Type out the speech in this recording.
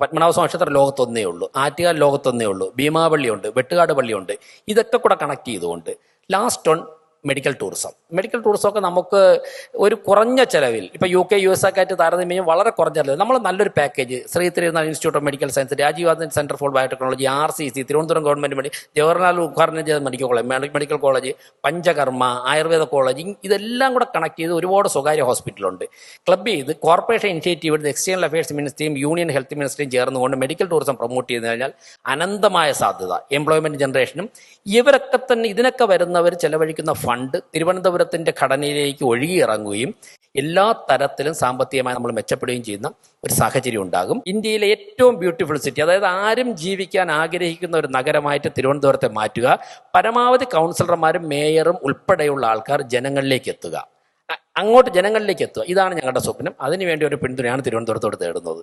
പത്മനാഭസ്വാമി ക്ഷേത്രം ലോകത്തൊന്നേ ഉള്ളൂ ആറ്റുകാൽ ലോകത്തൊന്നേ ഉള്ളൂ ഭീമാപള്ളിയുണ്ട് വെട്ടുകാട് പള്ളിയുണ്ട് ഇതൊക്കെ കൂടെ കണക്ട് ചെയ്തുകൊണ്ട് last on medical tourism medical tourism ഒക്കെ നമുക്ക് ഒരു കുറഞ്ഞ ചെലവിൽ ഇപ്പോൾ യു കെ യു എസ് ഒക്കെ ആയിട്ട് താരതമ്യം വളരെ കുറഞ്ഞ ചെലവ് നമ്മൾ നല്ലൊരു package Shri Thirunal institute of medical science Rajiv Gandhi centre for biotechnology R C C Thiruvananthapuram government medi Jawaharlal ഉദ്ഘാടനം ചെയ്ത medical college medi- medical college Panchakarma Ayurveda college ഇതെല്ലാം കൂടെ കണക്ട് ചെയ്ത് ഒരുപാട് സ്വകാര്യ ഹോസ്പിറ്റലുണ്ട് ക്ലബ് ചെയ്ത് കോർപ്പറേഷൻ ഇനിഷ്യേറ്റീവ് എടുത്ത് എക്സ്റ്റേണൽ അഫയേഴ്സ് മിനിസ്ട്രിയും യൂണിയൻ ഹെൽത്ത് മിനിസ്ട്രിയും ചേർന്നുകൊണ്ട് മെഡിക്കൽ ടൂറിസം പ്രൊമോട്ട് ചെയ്ത് കഴിഞ്ഞാൽ അനന്തമായ സാധ്യത എംപ്ലോയ്മെന്റ് ജനറേഷനും ഇവരൊക്കെ തന്നെ ഇതിനൊക്കെ വരുന്നവർ ചെലവഴിക്കുന്ന ഫണ്ട് തിരുവനന്തപുരത്തിന്റെ ഘടനയിലേക്ക് ഒഴുകിയിറങ്ങുകയും എല്ലാ തരത്തിലും സാമ്പത്തികമായി നമ്മൾ മെച്ചപ്പെടുകയും ചെയ്യുന്ന ഒരു സാഹചര്യം ഉണ്ടാകും. ഇന്ത്യയിലെ ഏറ്റവും ബ്യൂട്ടിഫുൾ സിറ്റി അതായത് ആരും ജീവിക്കാൻ ആഗ്രഹിക്കുന്ന ഒരു നഗരമായിട്ട് തിരുവനന്തപുരത്തെ മാറ്റുക പരമാവധി കൗൺസിലർമാരും മേയറും ഉൾപ്പെടെയുള്ള ആൾക്കാർ ജനങ്ങളിലേക്ക് എത്തുക. അങ്ങോട്ട് ജനങ്ങളിലേക്ക് എത്തുക. ഇതാണ് ഞങ്ങളുടെ സ്വപ്നം. അതിനുവേണ്ടി ഒരു പിന്തുണയാണ് തിരുവനന്തപുരത്തോട് തേടുന്നത്.